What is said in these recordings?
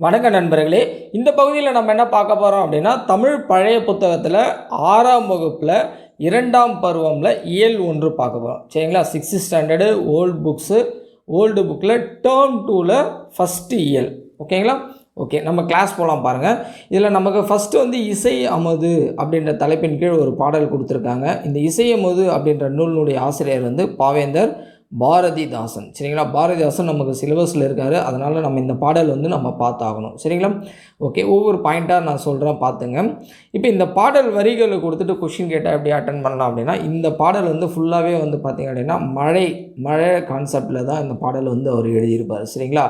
வணக்க நண்பர்களே இந்த பகுதியில் நம்ம என்ன பார்க்க போகிறோம் அப்படின்னா தமிழ் பழைய புத்தகத்தில் ஆறாம் வகுப்பில் இரண்டாம் பருவமில் இயல் ஒன்று பார்க்க போகிறோம் சரிங்களா? Sixth standard old books old புக்கில் டேர்ம் டூவில் ஃபஸ்ட்டு இயல். ஓகேங்களா? ஓகே நம்ம கிளாஸ் போகலாம் பாருங்கள் இதில் நமக்கு ஃபஸ்ட்டு வந்து இசை அமுது அப்படின்ற தலைப்பின் கீழ் ஒரு பாடல் கொடுத்துருக்காங்க. இந்த இசை அமுது அப்படின்ற நூலினுடைய ஆசிரியர் வந்து பாவேந்தர் பாரதிதாசன். சரிங்களா? பாரதிதாசன் நமக்கு சிலபஸில் இருக்கார். அதனால் நம்ம இந்த பாடல் வந்து நம்ம பார்த்தாகணும். சரிங்களா? ஓகே ஒவ்வொரு பாயிண்ட்டாக நான் சொல்கிறேன் பார்த்துங்க. இப்போ இந்த பாடல் வரிகளை கொடுத்துட்டு கொஷின் கேட்டால் எப்படி அட்டன் பண்ணலாம் அப்படின்னா இந்த பாடல் வந்து ஃபுல்லாகவே வந்து பார்த்திங்க அப்படின்னா மழை மழை கான்செப்டில் தான் இந்த பாடல் வந்து அவர் எழுதியிருப்பார். சரிங்களா?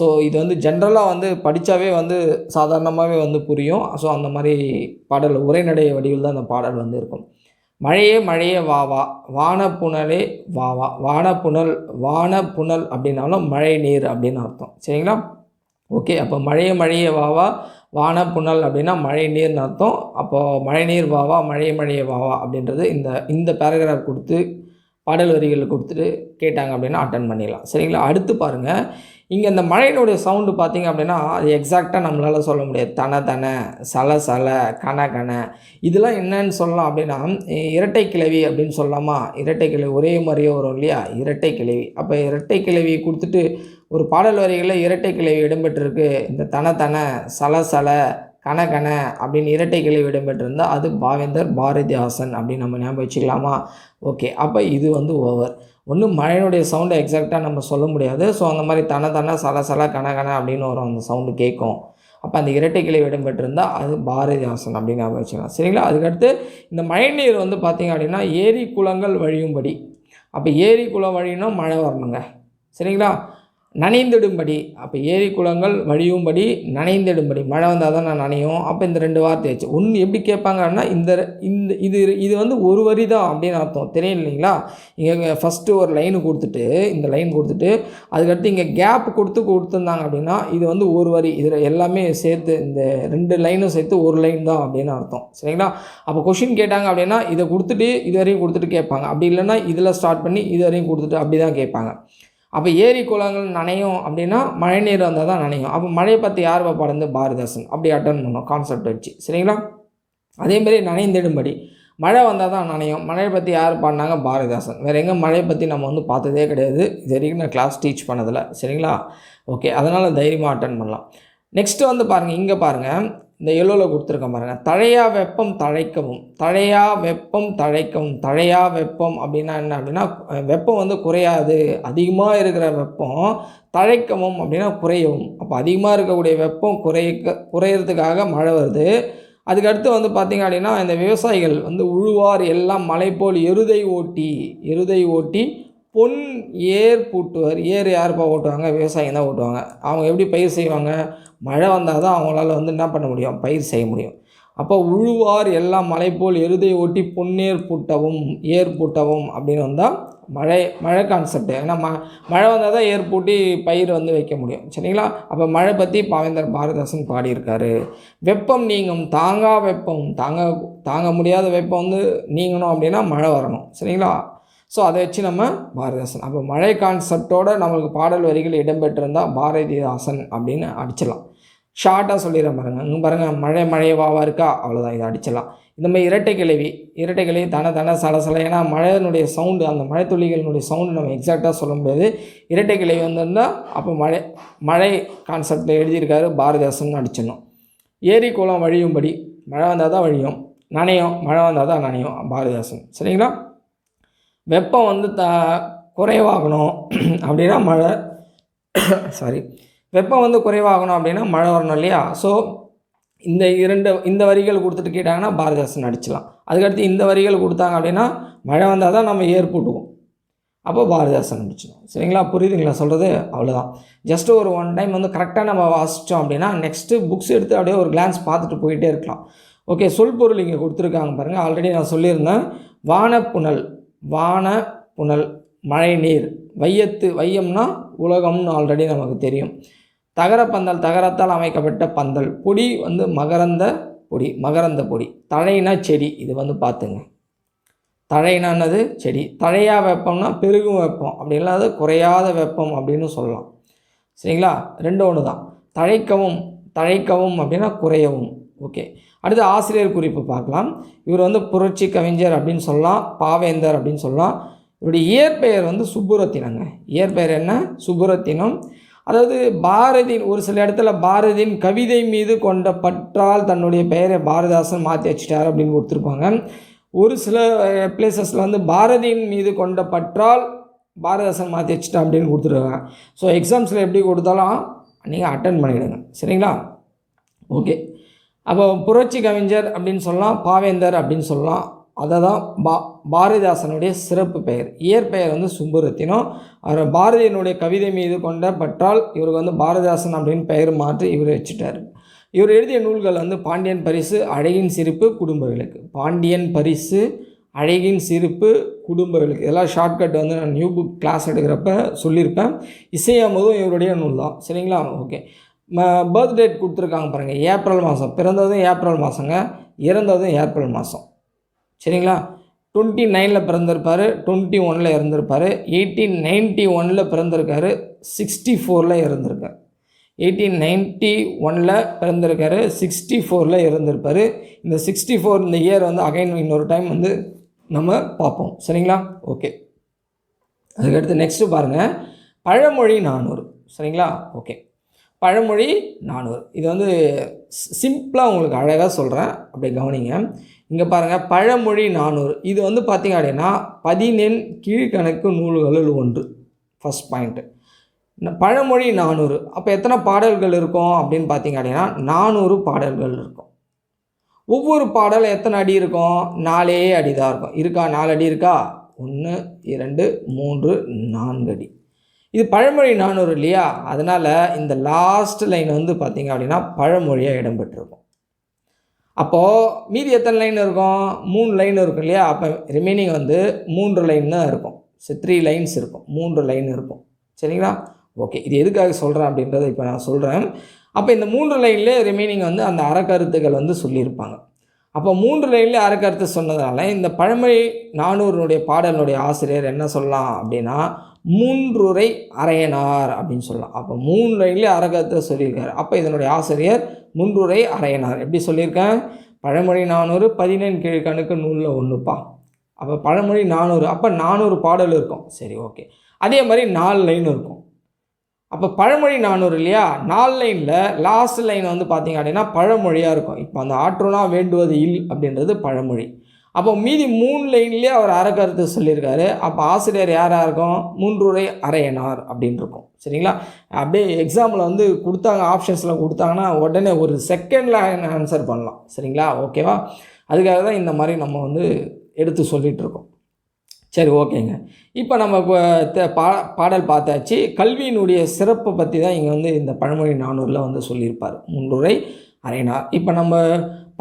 ஸோ இது வந்து ஜென்ரலாக வந்து படித்தாவே வந்து சாதாரணமாகவே வந்து புரியும். ஸோ அந்த மாதிரி பாடல் உரைநடை வடிவில் தான் அந்த பாடல் வந்து இருக்கும். மழையே மழையே வா வா. வானப்புணலே வா வா. வானப்புணல் வானப்புணல் அப்படின்னாலும் மழை நீர் அப்படின்னு அர்த்தம். சரிங்களா? ஓகே அப்போ மழையே மழையே வா வா. வானப்புணல் அப்படின்னா மழை நீர்னு அர்த்தம். அப்போது மழை நீர் வா வா. மழையே மழையே வா வா அப்படின்றது இந்த இந்த பேராகிராஃப் கொடுத்து பாடல் வரிகள் கொடுத்துட்டு கேட்டாங்க அப்படின்னா அட்டன் பண்ணிடலாம். சரிங்களா? அடுத்து பாருங்கள் இங்கே இந்த மழையினுடைய சவுண்டு பார்த்திங்க அப்படின்னா அது எக்ஸாக்டாக நம்மளால் சொல்ல முடியாது. தன தன சல சல கன கன. இதெல்லாம் என்னன்னு சொல்லலாம் அப்படின்னா இரட்டை கிளவி அப்படின்னு சொல்லலாமா? இரட்டை கிளவி ஒரே மாதிரியே வரும் இல்லையா? இரட்டை கிளவி. அப்போ இரட்டை கிளவி கொடுத்துட்டு ஒரு பாடல் வரிகளில் இரட்டை கிளவி இடம்பெற்றிருக்கு. இந்த தன தன சல சல கன கன அப்படின்னு இரட்டை கிளவி இடம்பெற்றிருந்தால் அது பாவேந்தர் பாரதிதாசன் அப்படின்னு நம்ம ஞாபகம் வச்சுக்கலாமா? ஓகே. அப்போ இது வந்து ஓவர் ஒன்றும் மழையினுடைய சவுண்டை எக்ஸாக்டாக நம்ம சொல்ல முடியாது. ஸோ அந்த மாதிரி தன தன சல சல கன கன அப்படின்னு வரும் அந்த சவுண்டு கேட்கும் அப்போ அந்த இரட்டை கிளை இடம்பெற்றிருந்தால் அது பாரதிதாசன் அப்படின்னு ஞாபகம் வச்சுக்கலாம். சரிங்களா? அதுக்கடுத்து இந்த மழைநீர் வந்து பார்த்திங்க அப்படின்னா ஏரி குளங்கள் வழியும்படி. அப்போ ஏரி குளம் வழினா மழை வரணுங்க. சரிங்களா? நனைந்திடும்படி. அப்போ ஏரி குளங்கள் வழியும்படி நனைந்திடும்படி. மழை வந்தால் தான் நான் நனையும். அப்போ இந்த ரெண்டு வார்த்தை வச்சு ஒன்று எப்படி கேட்பாங்கன்னா இந்த இந்த இது இது வந்து ஒரு வரி தான் அப்படின்னு அர்த்தம். தெரியும் இல்லைங்களா? இங்கே ஃபஸ்ட்டு ஒரு லைனு கொடுத்துட்டு இந்த லைன் கொடுத்துட்டு அதுக்கடுத்து இங்கே கேப் கொடுத்து கொடுத்துருந்தாங்க அப்படின்னா இது வந்து ஒரு வரி. இதில் எல்லாமே சேர்த்து இந்த ரெண்டு லைனும் சேர்த்து ஒரு லைன் தான் அப்படின்னு அர்த்தம். சரிங்களா? அப்போ கொஷின் கேட்டாங்க அப்படின்னா இதை கொடுத்துட்டு இது வரையும் கொடுத்துட்டு கேட்பாங்க. அப்படி இல்லைன்னா இதில் ஸ்டார்ட் பண்ணி இது வரையும் கொடுத்துட்டு அப்படி தான் கேட்பாங்க. அப்போ ஏரி குளங்கள் நனையும் அப்படின்னா மழை நீர் வந்தால் தான் நனையும். அப்போ மழையை பற்றி யார் படந்து பாரதாசன் அப்படி அட்டன் பண்ணோம் கான்செப்ட் வச்சு. சரிங்களா? அதேமாரி நனைந்திடும்படி. மழை வந்தால் தான் நனையும். மழையை பற்றி யார் பாடினாங்க? பாரதிதாசன். வேறு எங்கே மழையை பற்றி நம்ம வந்து பார்த்ததே கிடையாது. இது வரைக்கும் நான் கிளாஸ் டீச் பண்ணதில்லை. சரிங்களா? ஓகே அதனால் தைரியமாக அட்டன் பண்ணலாம். நெக்ஸ்ட்டு வந்து பாருங்கள் இங்கே பாருங்கள் இந்த எல்லோவில் கொடுத்துருக்க பாருங்கள் தழையா வெப்பம் தழைக்கவும். தழையா வெப்பம் தழைக்கவும். தழையா வெப்பம் அப்படின்னா என்ன அப்படின்னா வெப்பம் வந்து குறையாது. அதிகமாக இருக்கிற வெப்பம் தழைக்கவும் அப்படின்னா குறையவும். அப்போ அதிகமாக இருக்கக்கூடிய வெப்பம் குறைக்க குறையிறதுக்காக மழை வருது. அதுக்கடுத்து வந்து பார்த்திங்க அப்படின்னா இந்த விவசாயிகள் வந்து உழுவார் எல்லாம் மலை போல் எருதை ஓட்டி எருதை ஓட்டி பொன் ஏர் பூட்டுவார். ஏர் யாருப்பா ஓட்டுவாங்க? விவசாயம் தான் ஓட்டுவாங்க. அவங்க எப்படி பயிர் செய்வாங்க? மழை வந்தால் தான் அவங்களால வந்து என்ன பண்ண முடியும்? பயிர் செய்ய முடியும். அப்போ உழுவார் எல்லாம் மலை போல் எருதை ஓட்டி பொன்னேர் பூட்டவும் ஏர் பூட்டவும் அப்படின்னு வந்தால் மழை மழை கான்செப்ட் ஏன்னா ம மழை வந்தால் தான் ஏர் பூட்டி பயிர் வந்து வைக்க முடியும். சரிங்களா? அப்போ மழை பற்றி பாவேந்தர் பாரதிதாசன் பாடியிருக்காரு. வெப்பம் நீங்கும் தாங்கா வெப்பம். தாங்க தாங்க முடியாத வெப்பம் வந்து நீங்கணும் அப்படின்னா மழை வரணும். சரிங்களா? ஸோ அதை வச்சு நம்ம பாரதிதாசன். அப்போ மழை கான்செப்டோட நம்மளுக்கு பாடல் வரிகள் இடம்பெற்றிருந்தால் பாரதிதாசன் அப்படின்னு அடிச்சிடலாம். ஷார்ட்டாக சொல்லிடுறேன் பாருங்கள் இங்கே பாருங்கள் மழை மழையவாவாக இருக்கா? அவ்வளோதான் இதை அடிச்சிடலாம். இந்த மாதிரி இரட்டை கிளவி இரட்டை கிளவி தன தன சல ஏன்னா மழையினுடைய சவுண்டு அந்த மழை துளிகளினுடைய சவுண்டு நம்ம எக்ஸாக்டாக சொல்ல முடியாது இரட்டை கிளவி வந்திருந்தால் அப்போ மழை மழை கான்செப்டில் எழுதியிருக்காரு பாரதிதாசன் அடிச்சிடணும். ஏரி குளம் வழியும்படி மழை வந்தால் தான் வழியும். நனையும். மழை வந்தால் தான் நனையும். பாரதிதாசன். சரிங்களா? வெப்பம் வந்து த குறைவாகணும் அப்படின்னா மழை சாரி வெப்பம் வந்து குறைவாகணும் அப்படின்னா மழை வரணும் இல்லையா? ஸோ இந்த இரண்டு இந்த வரிகள் கொடுத்துட்டு கேட்டாங்கன்னா பாரதிதாசன் அடிச்சலாம் அதுக்கடுத்து இந்த வரிகள் கொடுத்தாங்க அப்படின்னா மழை வந்தால் தான் நம்ம ஏற்பட்டுவோம் அப்போ பாரதிதாசன் அடிச்சிடும் சரிங்களா? புரியுதுங்களா? சொல்கிறது அவ்வளோதான் ஜஸ்ட் ஒரு ஒன் டைம் வந்து கரெக்டாக நம்ம வாசித்தோம் அப்படின்னா நெக்ஸ்ட்டு புக்ஸ் எடுத்து அப்படியே ஒரு கிளான்ஸ் பார்த்துட்டு போயிட்டே இருக்கலாம். ஓகே சொல் பொருள் இங்கே கொடுத்துருக்காங்க பாருங்கள் ஆல்ரெடி நான் சொல்லியிருந்தேன். வானப்புணல் வான புனல் மழை நீர். வையத்து வையம்னா உலகம்னு ஆல்ரெடி நமக்கு தெரியும். தகர பந்தல் தகரத்தால் அமைக்கப்பட்ட பந்தல். பொடி வந்து மகரந்த பொடி மகரந்த பொடி. தழைனா செடி இது வந்து பார்த்துங்க. தழைனானது செடி. தழையா வெப்பம்னா பெருகும் வெப்பம். அப்படி இல்லாத குறையாத வெப்பம் அப்படின்னு சொல்லலாம். சரிங்களா? ரெண்டு ஒன்று தான் தழைக்கவும் தழைக்கவும் அப்படின்னா குறையவும். ஓகே. அடுத்து ஆசிரியர் குறிப்பு பார்க்கலாம். இவர் வந்து புரட்சி கவிஞர் அப்படின்னு சொல்லலாம் பாவேந்தர் அப்படின்னு சொல்லலாம். இவருடைய இயற்பெயர் வந்து சுப்புரத்தினங்க. இயற்பெயர் என்ன? சுப்புரத்தினம். அதாவது பாரதியின் ஒரு சில இடத்துல பாரதியின் கவிதை மீது கொண்ட பற்றால் தன்னுடைய பெயரை பாரதிதாசன் மாற்றி வச்சிட்டார் அப்படின்னு கொடுத்துருப்பாங்க. ஒரு சில பிளேசஸில் வந்து பாரதியின் மீது கொண்ட பற்றால் பாரதிதாசன் மாற்றி வச்சிட்டா அப்படின்னு கொடுத்துருக்காங்க. ஸோ எக்ஸாம்ஸில் எப்படி கொடுத்தாலும் நீங்கள் அட்டன் பண்ணிவிடுங்க சரிங்களா? ஓகே அப்போ புரட்சி கவிஞர் அப்படின்னு சொல்லலாம் பாவேந்தர் அப்படின்னு சொல்லலாம். அதை தான் பா பாரதிதாசனுடைய சிறப்பு பெயர். இயற்பெயர் வந்து சுப்புரத்தினம். அவர் பாரதியினுடைய கவிதை மீது கொண்ட பற்றால் இவருக்கு வந்து பாரதிதாசன் அப்படின்னு பெயர் மாற்றி இவர் வச்சுட்டார். இவர் எழுதிய நூல்கள் வந்து பாண்டியன் பரிசு அழகின் சிரிப்பு குடும்ப விளக்கு. பாண்டியன் பரிசு அழகின் சிரிப்பு குடும்ப விளக்கு. இதெல்லாம் ஷார்ட்கட் வந்து நான் நியூ புக் கிளாஸ் எடுக்கிறப்ப சொல்லியிருப்பேன். இசையமுதும் இவருடைய நூல் தான் சரிங்களா? ஓகே. பர்த் டேட் கொடுத்துருக்காங்க பாருங்கள் ஏப்ரல் மாதம். பிறந்ததும் ஏப்ரல் மாதங்க. இறந்ததும் ஏப்ரல் மாதம். சரிங்களா? டுவெண்ட்டி நைனில் பிறந்திருப்பார். டுவெண்ட்டி ஒனில் இறந்துருப்பார். எயிட்டீன் நைன்ட்டி ஒனில் பிறந்திருக்காரு. சிக்ஸ்டி ஃபோரில் இறந்துருக்கார். எயிட்டீன் நைன்ட்டி ஒனில் பிறந்திருக்காரு. சிக்ஸ்டி ஃபோரில் இறந்துருப்பார். இந்த சிக்ஸ்டி ஃபோர் இந்த இயர் வந்து அகைன் இன்னொரு டைம் வந்து நம்ம பார்ப்போம். சரிங்களா? ஓகே அதுக்கடுத்து நெக்ஸ்ட்டு பாருங்கள் பழமொழி நானூறு. சரிங்களா? ஓகே பழமொழி நானூறு. இது வந்து சிம்பிளாக உங்களுக்கு அழகாக சொல்கிறேன் அப்படி கவனிங்க. இங்கே பாருங்கள் பழமொழி நானூறு. இது வந்து பார்த்திங்க அப்படின்னா பதினெண் கீழ்கணக்கு நூல்களில் ஒன்று. ஃபஸ்ட் பாயிண்ட்டு பழமொழி நானூறு. அப்போ எத்தனை பாடல்கள் இருக்கும் அப்படின்னு பார்த்தீங்க அப்படின்னா நானூறு பாடல்கள் இருக்கும். ஒவ்வொரு பாடல் எத்தனை அடி இருக்கும்? நாலே அடி தான் இருக்கும். இருக்கா? நாலு அடி இருக்கா? ஒன்று இரண்டு மூன்று நான்கு அடி. இது பழமொழி நானூறு இல்லையா? அதனால் இந்த லாஸ்ட் லைன் வந்து பார்த்திங்க அப்படின்னா பழமொழியாக இடம்பெற்றிருக்கும். அப்போது மீதி எத்தனை லைன் இருக்கும்? மூணு லைன் இருக்கும் இல்லையா? அப்போ ரிமைனிங் வந்து மூன்று லைன் தான் இருக்கும். த்ரீ லைன்ஸ் இருக்கும். மூன்று லைன் இருக்கும். சரிங்களா? ஓகே இது எதுக்காக சொல்கிறேன் அப்படின்றத இப்போ நான் சொல்கிறேன் அப்போ இந்த மூன்று லைன்லேயே ரிமைனிங் வந்து அந்த அறக்கருத்துக்கள் வந்து சொல்லியிருப்பாங்க. அப்போ மூன்று லைன்லேயே அறக்கருத்து சொன்னதால இந்த பழமொழி நானூறுனுடைய பாடலுடைய ஆசிரியர் என்ன சொல்லலாம் அப்படின்னா மூன்றுரை அரையனார் அப்படின்னு சொல்லலாம். அப்போ மூணு லைன்லேயே அறக்கருத்தை சொல்லியிருக்காரு? அப்போ இதனுடைய ஆசிரியர் மூன்றுரை அரையனார் எப்படி சொல்லியிருக்கேன் பழமொழி நானூறு பதினேழு கீழ்கணக்கு நூலில் ஒன்றுப்பா அப்போ பழமொழி நானூறு அப்போ நானூறு பாடல் இருக்கும். சரி ஓகே. அதே மாதிரி நாலு லைன் இருக்கும். அப்போ பழமொழி நானூறு இல்லையா? நாலு லைனில் லாஸ்ட் லைன் வந்து பார்த்திங்க அப்படின்னா பழமொழியாக இருக்கும். இப்போ அந்த ஆற்றுனா வேண்டுவது இல் அப்படின்றது பழமொழி. அப்போ மீதி மூணு லைன்லேயே அவர் அறக்கருத்து சொல்லியிருக்காரு. அப்போ ஆசிரியர் யாராக இருக்கும்? மூன்றுரை அரையனார் அப்படின்னு இருக்கும். சரிங்களா? அப்படியே எக்ஸாமில் வந்து கொடுத்தாங்க ஆப்ஷன்ஸில் கொடுத்தாங்கன்னா உடனே ஒரு செகண்டில் ஆன்சர் பண்ணலாம். சரிங்களா? ஓகேவா அதுக்காக தான் இந்த மாதிரி நம்ம வந்து எடுத்து சொல்லிகிட்ருக்கோம் சரி ஓகேங்க. இப்போ நம்ம பா பாடல் பார்த்தாச்சு. கல்வியினுடைய சிறப்பை பற்றி தான் இங்கே வந்து இந்த பழமொழி நானூறில் வந்து சொல்லியிருப்பார். முன்னுரை அரைனார் இப்போ நம்ம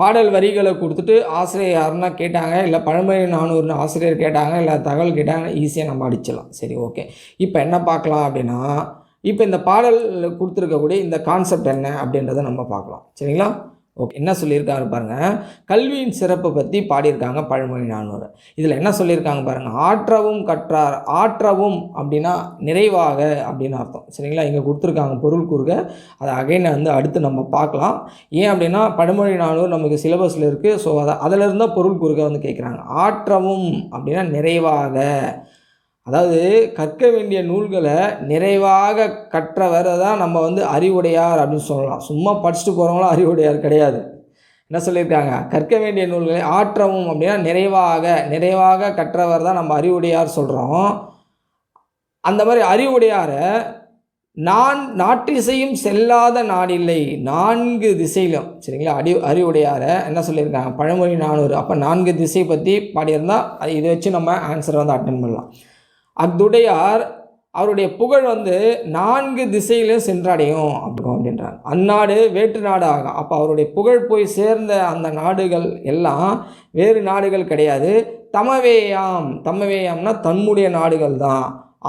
பாடல் வரிகளை கொடுத்துட்டு ஆசிரியர் யாருன்னா கேட்டாங்க இல்லை பழமொழி நானூறுனு ஆசிரியர் கேட்டாங்க இல்லை தகவல் கேட்டாங்க ஈஸியாக நம்ம அடிச்சிடலாம். சரி ஓகே. இப்போ என்ன பார்க்கலாம் அப்படின்னா இப்போ இந்த பாடல் கொடுத்துருக்கக்கூடிய இந்த கான்செப்ட் என்ன அப்படின்றத நம்ம பார்க்கலாம். சரிங்களா? ஓகே என்ன சொல்லியிருக்காரு பாருங்கள் கல்வியின் சிறப்பை பற்றி பாடியிருக்காங்க பழமொழி நானூறு. இதில் என்ன சொல்லியிருக்காங்க பாருங்கள் ஆற்றவும் கற்றார் ஆற்றவும் அப்படின்னா நிறைவாக அப்படின்னு அர்த்தம். சரிங்களா? இங்கே கொடுத்துருக்காங்க பொருள் கூறுக. அதை அகைன் வந்து அடுத்து நம்ம பார்க்கலாம். ஏன் அப்படின்னா பழமொழி நானூறு நமக்கு சிலபஸில் இருக்குது ஸோ அதை அதிலிருந்தால் பொருள் கூறுக வந்து கேட்குறாங்க ஆற்றவும் அப்படின்னா நிறைவாக. அதாவது கற்க வேண்டிய நூல்களை நிறைவாக கற்றவரை தான் நம்ம வந்து அறிவுடையார் அப்படின்னு சொல்லலாம். சும்மா படிச்சுட்டு போகிறவங்களும் அறிவுடையார் கிடையாது. என்ன சொல்லியிருக்காங்க? கற்க வேண்டிய நூல்களை ஆற்றவும் அப்படின்னா நிறைவாக நிறைவாக கற்றவர் தான் நம்ம அறிவுடையார் சொல்கிறோம் அந்த மாதிரி அறிவுடையாரை நான் நாட்டிசையும் செல்லாத நாடில்லை நான்கு திசையிலும். சரிங்களா? அடி அறிவுடையாரை என்ன சொல்லியிருக்காங்க? பழமொழி நானூறு. அப்போ நான்கு திசை பற்றி பாடியிருந்தால் இதை வச்சு நம்ம ஆன்சரை வந்து அட்டன் பண்ணலாம். அத்துடையார் அவருடைய புகழ் வந்து நான்கு திசையிலும் சென்றடையும் அப்படி அப்படின்றாங்க. அந்நாடு வேற்று நாடு ஆகும் அப்போ அவருடைய புகழ் போய் சேர்ந்த அந்த நாடுகள் எல்லாம் வேறு நாடுகள் கிடையாது. தமவேயாம் தமவேயாம்னா தன்னுடைய நாடுகள் தான்.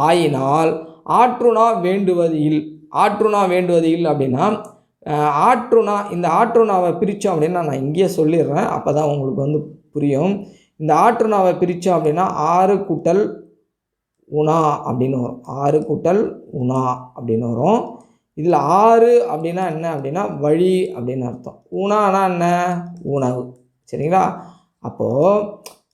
ஆயினால் ஆற்றுனா வேண்டுவது இல் ஆற்றுனா வேண்டுவது இல் அப்படின்னா ஆற்றுனா இந்த ஆற்றுனாவை பிரித்தோம் அப்படின்னா நான் இங்கேயே சொல்லிடுறேன். அப்போ தான் உங்களுக்கு வந்து புரியும். இந்த ஆற்றுனாவை பிரித்தோம் அப்படின்னா ஆறு கூட்டல் உணா அப்படின்னு வரும். ஆறு கூட்டல் உணா அப்படின்னு வரும். இதில் ஆறு அப்படின்னா என்ன அப்படின்னா வழி அப்படின்னு அர்த்தம். உணானா என்ன? உணவு. சரிங்களா? அப்போது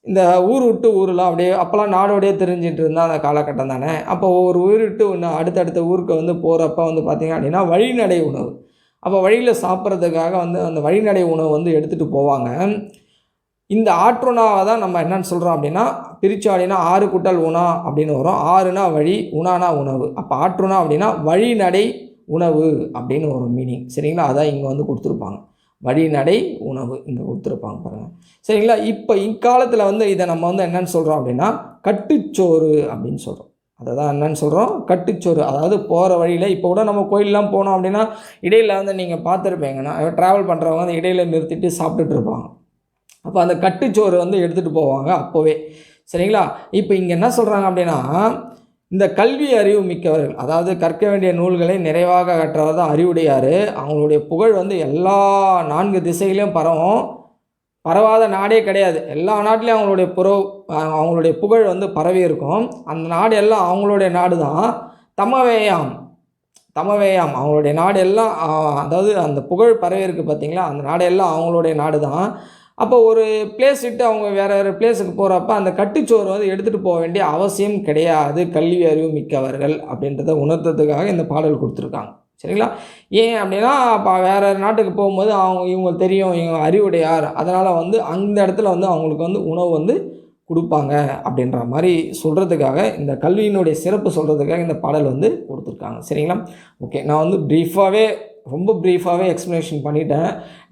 இந்த ஊர் விட்டு ஊரெலாம் அப்படியே அப்போல்லாம் நாடோடையே தெரிஞ்சிட்டு இருந்தால் அந்த காலகட்டம் தானே? அப்போ ஒரு ஊர் விட்டு ஒன்று அடுத்தடுத்த ஊருக்கு வந்து போகிறப்ப வந்து பார்த்திங்க அப்படின்னா வழிநடை உணவு. அப்போ வழியில் சாப்பிட்றதுக்காக வந்து அந்த வழிநடை உணவு வந்து எடுத்துகிட்டு போவாங்க. இந்த ஆற்றுணாவை தான் நம்ம என்னென்னு சொல்கிறோம் அப்படின்னா பிரிச்சாடினா ஆறு கூட்டல் உணா அப்படின்னு வரும். ஆறுனா வழி உணானா உணவு. அப்போ ஆற்றுணா அப்படின்னா வழிநடை உணவு அப்படின்னு ஒரு மீனிங் சரிங்களா? அதான் இங்கே வந்து கொடுத்துருப்பாங்க. வழிநடை உணவு இங்கே கொடுத்துருப்பாங்க பாருங்கள் சரிங்களா? இப்போ இக்காலத்தில் வந்து இதை நம்ம வந்து என்னென்னு சொல்கிறோம் அப்படின்னா கட்டுச்சோறு அப்படின்னு சொல்கிறோம் அதை தான் என்னன்னு சொல்கிறோம் கட்டுச்சோறு. அதாவது போகிற வழியில் இப்போ கூட நம்ம கோயிலெலாம் போனோம் அப்படின்னா இடையில் வந்து நீங்கள் பார்த்துருப்பீங்கன்னா ட்ராவல் பண்ணுறவங்க வந்து இடையில நிறுத்திட்டு சாப்பிட்டுட்டு இருப்பாங்க. அப்போ அந்த கட்டுச்சோறு வந்து எடுத்துகிட்டு போவாங்க அப்போவே. சரிங்களா? இப்போ இங்கே என்ன சொல்கிறாங்க அப்படின்னா இந்த கல்வி அறிவு மிக்கவர்கள் அதாவது கற்க வேண்டிய நூல்களை நிறைவாக கற்றவர் தான் அறிவுடையார். அவங்களுடைய புகழ் வந்து எல்லா நான்கு திசையிலையும் பரவும். பரவாத நாடே கிடையாது. எல்லா நாட்டிலையும் அவங்களுடைய புறவு அவங்களுடைய புகழ் வந்து பரவி இருக்கும். அந்த நாடு எல்லாம் அவங்களுடைய நாடு தான். தமவேயாம் தமவேயாம் அவங்களுடைய நாடு எல்லாம் அதாவது அந்த புகழ் பரவி இருக்குது பார்த்தீங்களா அந்த நாடு எல்லாம் அவங்களுடைய நாடு தான். அப்போ ஒரு பிளேஸ் விட்டு அவங்க வேறு வேறு பிளேஸுக்கு போகிறப்ப அந்த கட்டுச்சோறு வந்து எடுத்துகிட்டு போக வேண்டிய அவசியம் கிடையாது. கல்வி அறிவு மிக்கவர்கள் அப்படின்றத உணர்த்ததுக்காக இந்த பாடல் கொடுத்துருக்காங்க. சரிங்களா? ஏன் அப்படின்னா அப்போ வேறு நாட்டுக்கு போகும்போது அவங்க இவங்க தெரியும் இவங்க அறிவுடையார். அதனால் வந்து அந்த இடத்துல வந்து அவங்களுக்கு வந்து உணவு வந்து கொடுப்பாங்க அப்படின்ற மாதிரி சொல்கிறதுக்காக இந்த கல்வியினுடைய சிறப்பு சொல்கிறதுக்காக இந்த பாடல் வந்து கொடுத்துருக்காங்க. சரிங்களா? ஓகே. நான் வந்து ப்ரீஃபாகவே ரொம்ப ப்ரீஃபாகவே எக்ஸ்ப்ளனேஷன் பண்ணிட்டேன்.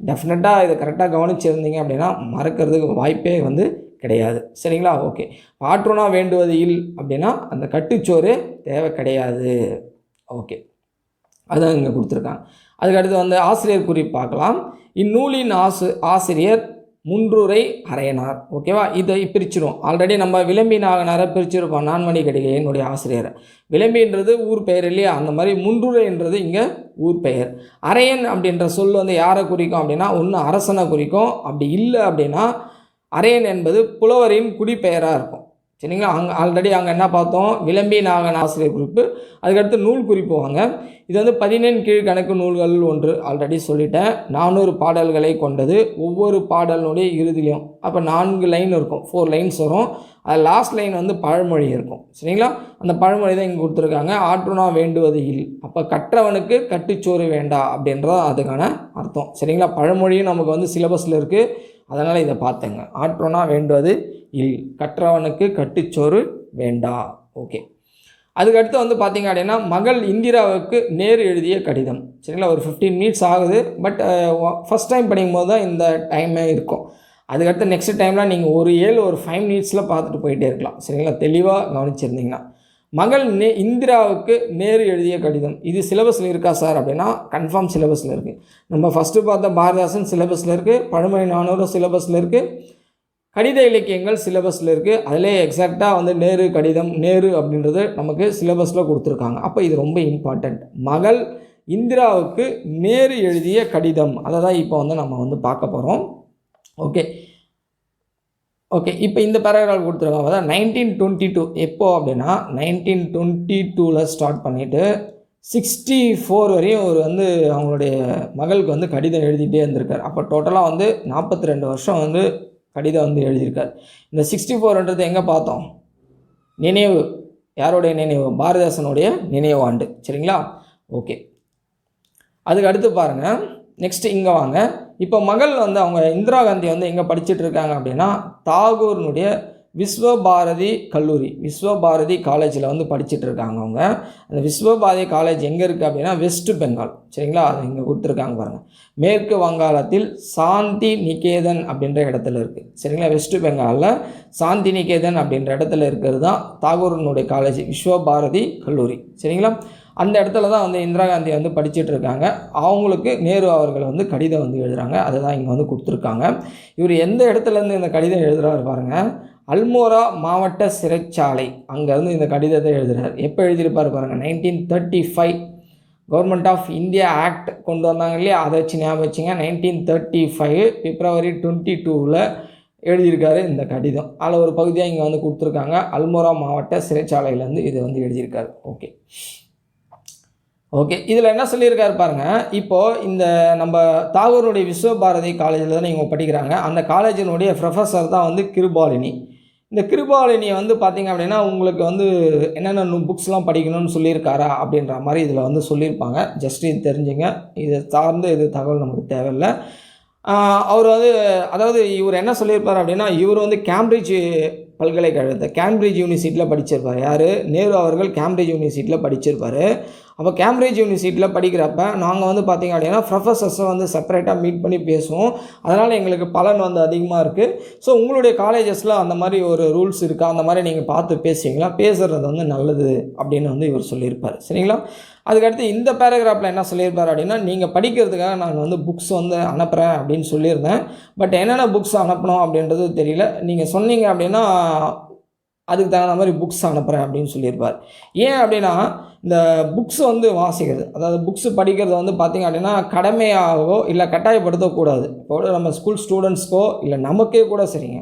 டெஃபினட்டாக இதை கரெக்டாக கவனிச்சிருந்தீங்க அப்படின்னா மறக்கிறதுக்கு வாய்ப்பே வந்து கிடையாது. சரிங்களா? ஓகே ஆற்றுணா வேண்டுவது இல் அப்படின்னா அந்த கட்டுச்சோறு தேவை கிடையாது. ஓகே அதுதான் இங்கே கொடுத்துருக்காங்க. அதுக்கடுத்து வந்து ஆசிரியர் குறிப்பு பார்க்கலாம். இந்நூலின் ஆசு ஆசிரியர் முன்றுரை அரையனார் ஓகேவா இதை பிரிச்சிடும் ஆல்ரெடி நம்ம விளம்பி நாகனாரை பிரிச்சிருப்போம். நான்மணி கடிகை என்னுடைய ஆசிரியர். விளம்பின்றது ஊர் பெயர் இல்லையா? அந்த மாதிரி முன்றுரைன்றது இங்கே ஊர் பெயர். அரையன் அப்படின்ற சொல் வந்து யாரை குறிக்கும் அப்படின்னா ஒன்று அரசனை குறிக்கும். அப்படி இல்லை அப்படின்னா அரையன் என்பது புலவரின் குடிப்பெயராக இருக்கும். சரிங்களா? அங்கே ஆல்ரெடி அங்கே என்ன பார்த்தோம்? விளம்பி நாகன் ஆசிரியர் குறிப்பு. அதுக்கடுத்து நூல் குறிப்பு வாங்க. இது வந்து பதினெண் கீழ்கணக்கு நூல்கள் ஒன்று ஆல்ரெடி சொல்லிட்டேன். நானூறு பாடல்களை கொண்டது. ஒவ்வொரு பாடலினுடைய இறுதிலையும் அப்போ நான்கு லைன் இருக்கும். ஃபோர் லைன்ஸ் வரும். அது லாஸ்ட் லைன் வந்து பழமொழி இருக்கும். சரிங்களா? அந்த பழமொழி தான் இங்கே கொடுத்துருக்காங்க. ஆற்றுனா வேண்டுவது இல். அப்போ கற்றவனுக்கு கட்டுச்சோறு வேண்டா அப்படின்றது அதுக்கான அர்த்தம். சரிங்களா? பழமொழியும் நமக்கு வந்து சிலபஸில் இருக்குது அதனால் இதை பார்த்தேங்க. ஆற்றோனா வேண்டுவது இல். கற்றவனுக்கு கட்டுச்சோறு வேண்டா. ஓகே. அதுக்கடுத்து வந்து பார்த்தீங்க அப்படின்னா மகள் இந்திராவுக்கு நேரு எழுதிய கடிதம். சரிங்களா? ஒரு ஃபிஃப்டீன் மினிட்ஸ் ஆகுது. பட் ஃபஸ்ட் டைம் படிக்கும்போது தான் இந்த டைமே இருக்கும். அதுக்கடுத்து நெக்ஸ்ட் டைம்லாம் நீங்கள் ஒரு ஏழு ஒரு ஃபைவ் மினிட்ஸில் பார்த்துட்டு போயிட்டே இருக்கலாம். சரிங்களா? தெளிவாக கவனிச்சிருந்தீங்கன்னா. மகள் நே இந்திராவுக்கு நேரு எழுதிய கடிதம். இது சிலபஸில் இருக்கா சார் அப்படின்னா கன்ஃபார்ம் சிலபஸில் இருக்குது நம்ம ஃபஸ்ட்டு பார்த்த பாரதாசன் சிலபஸில் இருக்குது பழமொழி நானூறு சிலபஸில் இருக்குது கடித இலக்கியங்கள் சிலபஸில் இருக்குது அதிலே எக்ஸாக்டாக வந்து நேரு கடிதம் நேரு அப்படின்றது நமக்கு சிலபஸில் கொடுத்துருக்காங்க. அப்போ இது ரொம்ப இம்பார்ட்டண்ட் மகள் இந்திராவுக்கு நேரு எழுதிய கடிதம். அதை தான் இப்போ வந்து நம்ம வந்து பார்க்க போகிறோம் ஓகே ஓகே இப்போ இந்த பேராகிராஃப் கொடுத்துருக்காங்க. பார்த்தா நைன்டீன் டுவெண்ட்டி டூ எப்போது அப்படின்னா நைன்டீன் டுவெண்ட்டி டூவில் ஸ்டார்ட் பண்ணிவிட்டு சிக்ஸ்டி ஃபோர் வரையும் அவர் வந்து அவங்களுடைய மகளுக்கு வந்து கடிதம் எழுதிட்டே இருந்திருக்கார். அப்போ டோட்டலாக வந்து நாற்பத்தி ரெண்டு வருஷம் வந்து கடிதம் வந்து எழுதியிருக்கார். இந்த சிக்ஸ்டி ஃபோர்ன்றது எங்கே பார்த்தோம்? நினைவு. யாருடைய நினைவு? பாரதிதாசனுடைய நினைவு ஆண்டு. சரிங்களா? ஓகே அதுக்கு அடுத்து பாருங்கள் நெக்ஸ்ட் இங்கே வாங்க. இப்போ மகள் வந்து அவங்க இந்திரா காந்தி வந்து எங்கே படிச்சுட்டு இருக்காங்க அப்படின்னா தாகூர்னுடைய விஸ்வபாரதி கல்லூரி விஸ்வபாரதி காலேஜில் வந்து படிச்சுட்டு இருக்காங்க அவங்க. அந்த விஸ்வபாரதி காலேஜ் எங்கே இருக்குது அப்படின்னா வெஸ்ட் பெங்கால். சரிங்களா? அது இங்கே கொடுத்துருக்காங்க பாருங்கள் மேற்கு வங்காளத்தில் சாந்தி நிகேதன் அப்படின்ற இடத்துல இருக்குது சரிங்களா? வெஸ்ட் பெங்காலில் சாந்தி நிகேதன் அப்படின்ற இடத்துல இருக்கிறது தான் தாகூரனுடைய காலேஜ் விஸ்வபாரதி கல்லூரி. சரிங்களா? அந்த இடத்துல தான் வந்து இந்திரா காந்தி வந்து படிச்சுட்டு இருக்காங்க அவங்களுக்கு நேரு அவர்கள் வந்து கடிதம் வந்து எழுதுகிறாங்க அதை தான் இங்கே வந்து கொடுத்துருக்காங்க. இவர் எந்த இடத்துலேருந்து இந்த கடிதம் எழுதுகிறாரு பாருங்கள் அல்மோரா மாவட்ட சிறைச்சாலை. அங்கேருந்து இந்த கடிதத்தை எழுதுகிறார் எப்போ எழுதியிருப்பார் பாருங்கள் nineteen thirty five government of India act கொண்டு வந்தாங்க இல்லையா? அதை வச்சு ஞாபகம் வச்சுங்க. Nineteen thirty five February twenty டூவில் எழுதியிருக்காரு இந்த கடிதம். அதில் ஒரு பகுதியாக இங்கே வந்து கொடுத்துருக்காங்க. அல்மோரா மாவட்ட சிறைச்சாலையிலேருந்து இது வந்து எழுதியிருக்காரு. ஓகே ஓகே இதில் என்ன சொல்லியிருக்காரு பாருங்க. இப்போது இந்த நம்ம தாகூருடைய விஸ்வபாரதி காலேஜில் தான் இவங்க படிக்கிறாங்க. அந்த காலேஜினுடைய ப்ரொஃபஸர் தான் வந்து கிருபாலினி. இந்த கிருபாலினியை வந்து பார்த்திங்க அப்படின்னா உங்களுக்கு வந்து என்னென்ன புக்ஸ்லாம் படிக்கணும்னு சொல்லியிருக்காரா அப்படின்ற மாதிரி இதில் வந்து சொல்லியிருப்பாங்க. ஜஸ்ட் இது தெரிஞ்சுங்க. இதை சார்ந்து இது தகவல் நமக்கு தேவையில்லை. அவர் வந்து அதாவது இவர் என்ன சொல்லியிருப்பார் அப்படின்னா இவர் வந்து கேம்பிரிட்ஜ் பல்கலைக்கழகத்தை. கேம்பிரிட்ஜ் யூனிவர்சிட்டியில் படிச்சிருப்பார். யார்? நேரு அவர்கள் கேம்பிரிட்ஜ் யூனிவர்சிட்டியில் படிச்சிருப்பார். அப்போ கேம்பிரிட்ஜ் யூனிவர்சிட்டியில் படிக்கிறப்ப நாங்கள் வந்து பார்த்திங்க அப்படின்னா ப்ரொஃபஸர்ஸை வந்து செப்பரேட்டாக மீட் பண்ணி பேசுவோம். அதனால் எங்களுக்கு பலன் வந்து அதிகமாக இருக்குது ஸோ உங்களுடைய காலேஜஸில் அந்த மாதிரி ஒரு ரூல்ஸ் இருக்கா? அந்த மாதிரி நீங்கள் பார்த்து பேசுவீங்களா? பேசுகிறது வந்து நல்லது அப்படின்னு வந்து இவர் சொல்லியிருப்பார். சரிங்களா? அதுக்கடுத்து இந்த பேராகிராஃபில் என்ன சொல்லியிருப்பார் அப்படின்னா நீங்கள் படிக்கிறதுக்காக நான் வந்து புக்ஸ் வந்து அனுப்புகிறேன் அப்படின்னு சொல்லியிருந்தேன். பட் என்னென்ன புக்ஸ் அனுப்பணும் அப்படின்றது தெரியல. நீங்கள் சொன்னீங்க அப்படின்னா அதுக்கு தகுந்த மாதிரி புக்ஸ் அனுப்புகிறேன் அப்படின்னு சொல்லியிருப்பார். ஏன் அப்படின்னா இந்த புக்ஸ் வந்து வாசிக்கிறது அதாவது புக்ஸ் படிக்கிறது வந்து பார்த்திங்க அப்படின்னா கடமையாகவோ இல்லை கட்டாயப்படுத்தக்கூடாது. இப்போ நம்ம ஸ்கூல் ஸ்டூடெண்ட்ஸ்க்கோ இல்லை நமக்கே கூட சரிங்க.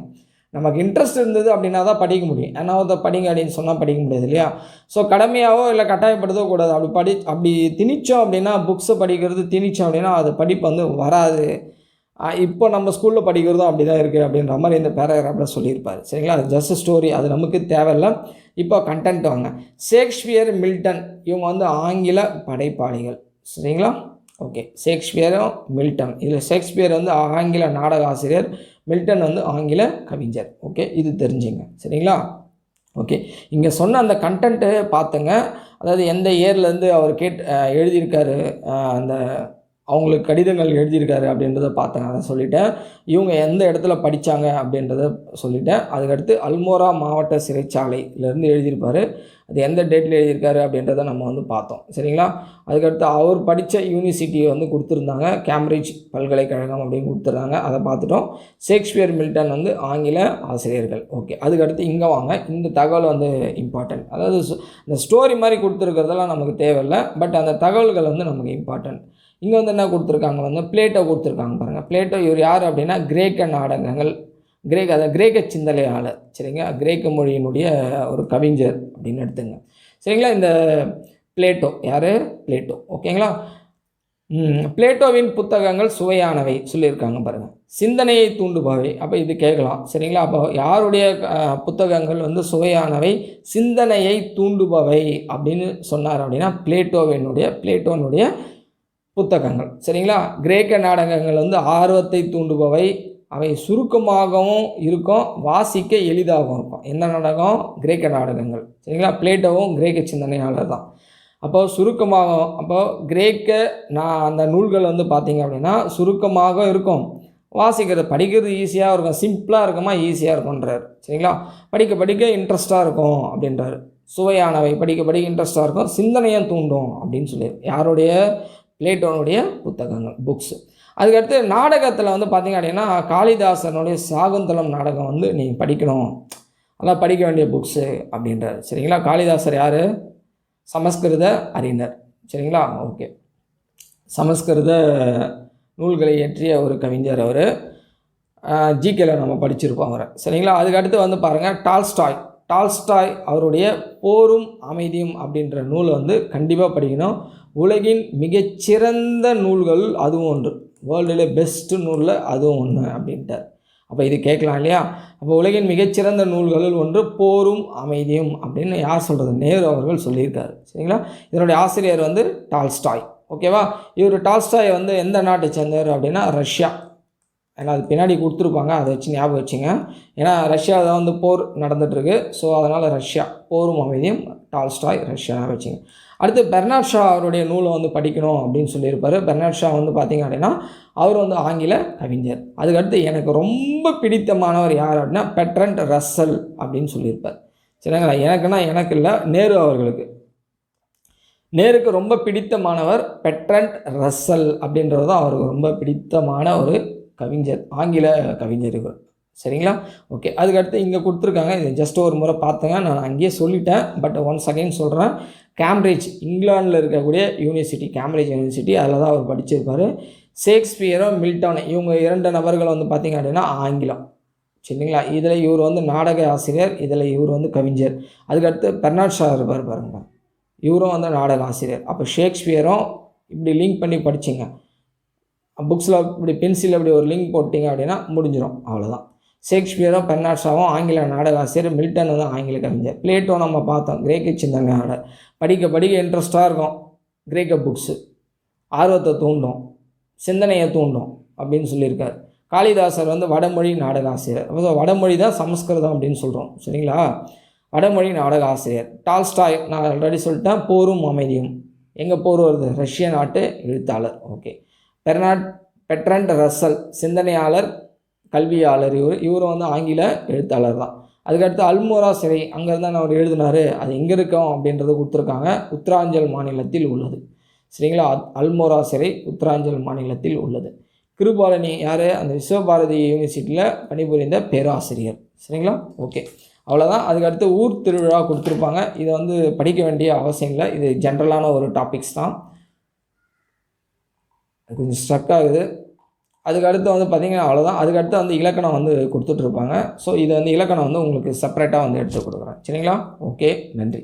நமக்கு இன்ட்ரெஸ்ட் இருந்தது அப்படின்னா தான் படிக்க முடியும். ஏன்னா அதை படிங்க அப்படின்னு சொன்னால் படிக்க முடியாது இல்லையா? ஸோ கடமையாவோ இல்லை கட்டாயப்படுத்தவோ கூடாது. அப்படி படி அப்படி திணிச்சோம் அப்படின்னா புக்ஸை படிக்கிறது திணிச்சோம் அப்படின்னா அது படிப்பு வந்து வராது. இப்போ நம்ம ஸ்கூலில் படிக்கிறதும் அப்படி தான் இருக்குது அப்படின்ற மாதிரி இந்த பேராகிராஃபில் சொல்லியிருப்பார். சரிங்களா? அது ஜஸ்ட் ஸ்டோரி அது நமக்கு தேவையில்லை. இப்போ கண்டென்ட் வாங்க. ஷேக்ஸ்பியர் மில்டன் இவங்க வந்து ஆங்கில படைப்பாளிகள். சரிங்களா? ஓகே ஷேக்ஸ்பியரும் மில்டன் இதில் ஷேக்ஸ்பியர் வந்து ஆங்கில நாடக ஆசிரியர் மில்டன் வந்து ஆங்கில கவிஞர். ஓகே இது தெரிஞ்சுங்க. சரிங்களா? ஓகே இங்கே சொன்ன அந்த கண்டென்ட்டு பார்த்துங்க அதாவது எந்த இயர்லேருந்து அவர் கேட் எழுதியிருக்காரு அந்த அவங்களுக்கு கடிதங்கள் எழுதியிருக்காரு அப்படின்றத பார்த்தேன். அதை சொல்லிட்டேன். இவங்க எந்த இடத்துல படித்தாங்க அப்படின்றத சொல்லிட்டேன். அதுக்கடுத்து அல்மோரா மாவட்ட சிறைச்சாலையிலேருந்து எழுதியிருப்பார். அது எந்த டேட்டில் எழுதியிருக்காரு அப்படின்றத நம்ம வந்து பார்த்தோம். சரிங்களா? அதுக்கடுத்து அவர் படித்த யூனிவர்சிட்டியை வந்து கொடுத்துருந்தாங்க. கேம்பிரிட்ஜ் பல்கலைக்கழகம் அப்படின்னு கொடுத்துருந்தாங்க. அதை பார்த்துட்டோம். ஷேக்ஸ்பியர் மில்டன் வந்து ஆங்கில ஆசிரியர்கள். ஓகே. அதுக்கடுத்து இங்கே வாங்க. இந்த தகவல் வந்து இம்பார்ட்டன்ட் அதாவது இந்த ஸ்டோரி மாதிரி கொடுத்துருக்கிறதெல்லாம் நமக்கு தேவையில்லை. பட் அந்த தகவல்கள் வந்து நமக்கு இம்பார்ட்டன்ட் இங்கே வந்து என்ன கொடுத்துருக்காங்க வந்து பிளேட்டோ கொடுத்துருக்காங்க பாருங்கள் பிளேட்டோ இவர் யார் அப்படின்னா கிரேக்க நாடகங்கள். கிரேக் அதாவது கிரேக்க சிந்தனையாளர். சரிங்க கிரேக்க மொழியினுடைய ஒரு கவிஞர் அப்படின்னு எடுத்துங்க. சரிங்களா? இந்த பிளேட்டோ. யார்? பிளேட்டோ. ஓகேங்களா? பிளேட்டோவின் புத்தகங்கள் சுவையானவை சொல்லியிருக்காங்க பாருங்கள் சிந்தனையை தூண்டுபவை. அப்போ இது கேட்கலாம். சரிங்களா? அப்போ யாருடைய புத்தகங்கள் வந்து சுவையானவை? சிந்தனையை தூண்டுபவை அப்படின்னு சொன்னார் அப்படின்னா பிளேட்டோவினுடைய பிளேட்டோனுடைய புத்தகங்கள். சரிங்களா? கிரேக்க நாடகங்கள் வந்து ஆர்வத்தை தூண்டுபவை. அவை சுருக்கமாகவும் இருக்கும் வாசிக்க எளிதாகவும் இருக்கும். எந்த நாடகம்? கிரேக்க நாடகங்கள். சரிங்களா? பிளேட்டோவும் கிரேக்க சிந்தனையாளர் தான். அப்போ சுருக்கமாகவும் அப்போ கிரேக்க நான் அந்த நூல்கள் வந்து பார்த்தீங்க அப்படின்னா சுருக்கமாக இருக்கும். வாசிக்கிறது படிக்கிறது ஈஸியாக இருக்கும். சிம்பிளாக இருக்குமா? ஈஸியாக இருக்கும்ன்றார். சரிங்களா? படிக்க படிக்க இன்ட்ரெஸ்ட்டாக இருக்கும் அப்படின்றாரு. சுவையானவை படிக்க படிக்க இன்ட்ரெஸ்ட்டாக இருக்கும். சிந்தனையும் தூண்டும் அப்படின்னு சொல்லி யாருடைய பிளேட்டோனுடைய புத்தகங்கள் புக்ஸு அதுக்கடுத்து நாடகத்தில் வந்து பார்த்திங்க அப்படின்னா காளிதாசனுடைய சாகுந்தலம் நாடகம் வந்து நீங்கள் படிக்கணும். அதான் படிக்க வேண்டிய புக்ஸு அப்படின்றார். சரிங்களா? காளிதாசர் யார்? சமஸ்கிருத அறிஞர். சரிங்களா? ஓகே. சமஸ்கிருத நூல்களை இயற்றிய ஒரு கவிஞர் அவர். ஜிகேல நம்ம படிச்சிருப்போம் அவரை. சரிங்களா? அதுக்கடுத்து வந்து பாருங்கள் டால்ஸ்டாய். டால்ஸ்டாய் அவருடைய போரும் அமைதியும் அப்படின்ற நூல் வந்து கண்டிப்பாக படிக்கணும். உலகின் மிகச்சிறந்த நூல்கள் அதுவும் ஒன்று. வேர்ல்டில் பெஸ்ட்டு நூலில் அதுவும் ஒன்று அப்படின்ட்டார். அப்போ இது கேட்கலாம் இல்லையா? அப்போ உலகின் மிகச்சிறந்த நூல்களில் ஒன்று போரும் அமைதியும் அப்படின்னு யார் சொல்கிறது நேரு அவர்கள் சொல்லியிருக்காரு. சரிங்களா? இதனுடைய ஆசிரியர் வந்து டால்ஸ்டாய். ஓகேவா? இவர் டால்ஸ்டாய் வந்து எந்த நாட்டை சேர்ந்தவர் அப்படின்னா ரஷ்யா. ஏன்னா அது பின்னாடி கொடுத்துருப்பாங்க. அதை வச்சு ஞாபகம் வச்சுங்க. ஏன்னா ரஷ்யாவில் தான் வந்து போர் நடந்துகிட்ருக்கு ஸோ அதனால் ரஷ்யா போரும் அமைதியும் டால்ஸ்டாய் ரஷ்யா வச்சுங்க. அடுத்து பெர்னாட் ஷா அவருடைய நூலை வந்து படிக்கணும் அப்படின்னு சொல்லியிருப்பார். பெர்னாட் ஷா வந்து பார்த்திங்க அப்படின்னா அவர் வந்து ஆங்கில கவிஞர். அதுக்கடுத்து எனக்கு ரொம்ப பிடித்தமானவர் யார் அப்படின்னா பெட்ரண்ட் ரஸ்ஸல் அப்படின்னு சொல்லியிருப்பார். சரிங்களா? எனக்குன்னா எனக்கு இல்லை நேரு அவர்களுக்கு. நேருக்கு ரொம்ப பிடித்தமானவர் பெட்ரண்ட் ரஸ்ஸல் அப்படின்றது தான் அவருக்கு ரொம்ப பிடித்தமான ஒரு கவிஞர் ஆங்கில கவிஞர் இவர். சரிங்களா? ஓகே அதுக்கடுத்து இங்கே கொடுத்துருக்காங்க. இது ஜஸ்ட் ஒரு முறை பார்த்தேங்க நான் அங்கேயே சொல்லிட்டேன். பட் ஒன்ஸ் அகைன் சொல்கிறேன் கேம்பிரிட்ஜ் இங்கிலாந்தில் இருக்கக்கூடிய யூனிவர்சிட்டி கேம்பிரிட்ஜ் யூனிவர்சிட்டி அதில் தான் அவர் படிச்சிருப்பார். ஷேக்ஸ்பியரும் மில்டனும் இவங்க இரண்டு நபர்கள் வந்து பார்த்திங்க அப்படின்னா ஆங்கிலம். சரிங்களா? இதில் இவர் வந்து நாடக ஆசிரியர் இதில் இவர் வந்து கவிஞர். அதுக்கடுத்து பெர்னாட் ஷா இருப்பார் பாருங்க. இவரும் வந்து நாடக ஆசிரியர். அப்போ ஷேக்ஸ்பியரும் இப்படி லிங்க் பண்ணி படிச்சிங்க. புக்ஸில் இப்படி பென்சில் இப்படி ஒரு லிங்க் போட்டிங்க அப்படின்னா முடிஞ்சிடும் அவ்வளோதான் ஷேக்ஸ்பியரும் பெர்னாட்ஸாவும் ஆங்கில நாடக ஆசிரியர் மில்டன் வந்து ஆங்கில கவிஞர். பிளேட்டோ நம்ம பார்த்தோம் கிரேக்க சிந்தனையாளர் படிக்க படிக்க இன்ட்ரெஸ்ட்டாக இருக்கும். கிரேக்க புக்ஸு. ஆர்வத்தை தூண்டும். சிந்தனையை தூண்டும் அப்படின்னு சொல்லியிருக்கார். காளிதாசர் வந்து வடமொழி நாடக ஆசிரியர் அப்போ வடமொழி தான் சமஸ்கிருதம் அப்படின்னு சொல்கிறோம் சரிங்களா? வடமொழி நாடக ஆசிரியர் டால்ஸ்டாய் நான் ஆல்ரெடி சொல்லிட்டேன். போரும் அமைதியும். எங்கே போர் வருது? ரஷ்ய நாட்டு எழுத்தாளர். ஓகே. பெர்னாட் பெட்ரண்ட் ரசல் சிந்தனையாளர் கல்வியாளர் இவர் இவரும் வந்து ஆங்கில எழுத்தாளர் தான். அதுக்கடுத்து அல்மோரா சிறை அங்கேருந்து தான் அவர் எழுதினார். அது எங்கே இருக்கோம் அப்படின்றத கொடுத்துருக்காங்க. உத்தராஞ்சல் மாநிலத்தில் உள்ளது. சரிங்களா? அல்மோரா சிறை உத்தராஞ்சல் மாநிலத்தில் உள்ளது. கிருபாலனி யார்? அந்த விஸ்வபாரதி யூனிவர்சிட்டியில் பணிபுரிந்த பேராசிரியர். சரிங்களா? ஓகே. அவ்வளோதான் அதுக்கடுத்து ஊர் திருவிழா கொடுத்துருப்பாங்க. இதை வந்து படிக்க வேண்டிய அவசியம் இல்லை. இது ஜென்ரலான ஒரு டாபிக்ஸ் தான். கொஞ்சம் ஸ்ட்ரக் ஆகுது. அதுக்கு அடுத்து வந்து பார்த்திங்கன்னா அவ்வளோதான் அதுக்கடுத்து வந்து இலக்கணம் வந்து கொடுத்துட்ருப்பாங்க ஸோ இது வந்து இலக்கணம் வந்து உங்களுக்கு செப்பரேட்டாக வந்து எடுத்து கொடுக்குறேன். சரிங்களா? ஓகே நன்றி.